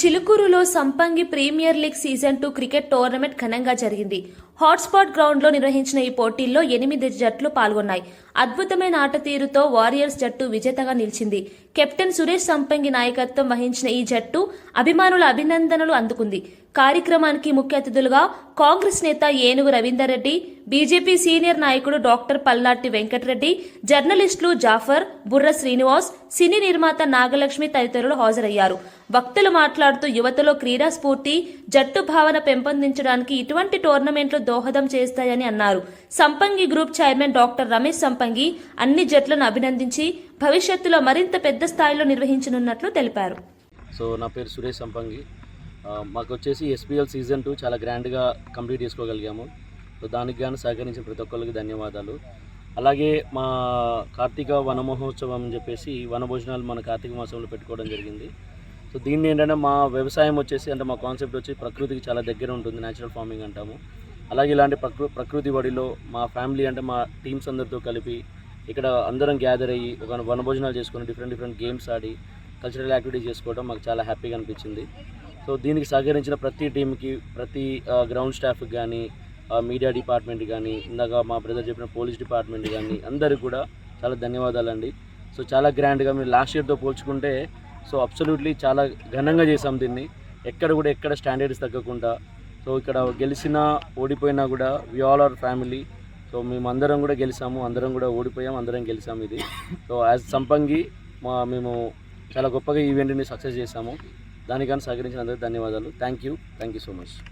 చిలుకూరులో Sampangi premier league season two cricket tournament ఘనంగా జరిగింది. Hotspot గ్రౌండ్లో నిర్వహించిన ఈ పోటీల్లో ఎనిమిది జట్లు పాల్గొన్నాయి. అద్భుతమైన ఆట తీరుతో వారియర్స్ జట్టు విజేతగా నిలిచింది. కెప్టెన్ సురేష్ సంపంగి నాయకత్వం వహించిన ఈ జట్టు అభిమానుల అభినందనలు అందుకుంది. కార్యక్రమానికి ముఖ్య అతిథులుగా కాంగ్రెస్ నేత ఏనుగు రవీందర్ రెడ్డి బీజేపీ సీనియర్ నాయకుడు డాక్టర్ పల్నాటి వెంకటరెడ్డి జర్నలిస్టులు జాఫర్ బుర్ర శ్రీనివాస్ సినీ నిర్మాత నాగలక్ష్మి తదితరులు హాజరయ్యారు. వక్తలు మాట్లాడుతూ యువతలో క్రీడా స్ఫూర్తి జట్టు భావన పెంపొందించడానికి ఇటువంటి టోర్నమెంట్లు దోహదం చేస్తాయని అన్నారు. Sampangi group chairman doctor Ramesh Sampangi అన్ని జట్లను అభినందించి భవిష్యత్తులో మరింత పెద్ద స్థాయిలో నిర్వహించనున్నట్లు తెలిపారు. సో నా పేరు సురేష్ సంపంగి. మాకు వచ్చేసి ఎస్పీఎల్ సీజన్ టూ చాలా గ్రాండ్గా కంప్లీట్ చేసుకోగలిగాము. సో దానికి గాను సహకరించిన ప్రతి ఒక్కరికి ధన్యవాదాలు. అలాగే మా కార్తీక వన మహోత్సవం అని చెప్పేసి వనభోజనాలు మన కార్తీక మాసంలో పెట్టుకోవడం జరిగింది. సో దీన్ని ఏంటంటే మా వ్యవసాయం వచ్చేసి అంటే మా కాన్సెప్ట్ వచ్చి ప్రకృతికి చాలా దగ్గర ఉంటుంది న్యాచురల్ ఫార్మింగ్ అంటాము. అలాగే ఇలాంటి ప్రకృ ప్రకృతి బడిలో మా ఫ్యామిలీ అంటే మా టీమ్స్ అందరితో కలిపి ఇక్కడ అందరం గ్యాదర్ అయ్యి ఒక వనభోజనాలు చేసుకొని డిఫరెంట్ డిఫరెంట్ గేమ్స్ ఆడి కల్చరల్ యాక్టివిటీస్ చేసుకోవడం మాకు చాలా హ్యాపీగా అనిపించింది. సో దీనికి సహకరించిన ప్రతి టీంకి ప్రతి గ్రౌండ్ స్టాఫ్కి కానీ మీడియా డిపార్ట్మెంట్ కానీ ఇందాక మా బ్రదర్ చెప్పిన పోలీస్ డిపార్ట్మెంట్ కానీ అందరికి కూడా చాలా ధన్యవాదాలండి. సో చాలా గ్రాండ్గా మీరు లాస్ట్ ఇయర్తో పోల్చుకుంటే సో అబ్సల్యూట్లీ చాలా ఘనంగా చేసాం దీన్ని. ఎక్కడ కూడా ఎక్కడ స్టాండర్డ్స్ తగ్గకుండా సో ఇక్కడ గెలిచినా ఓడిపోయినా కూడా we all our family so మేము అందరం కూడా గెలిచాము అందరం కూడా ఓడిపోయాం అందరం గెలిచాము ఇది. సో యాజ్ సంపంగి మా మేము చాలా గొప్పగా ఈవెంట్ని సక్సెస్ చేసాము దానికన్నా సహకరించినందుకు ధన్యవాదాలు. Thank you thank you so much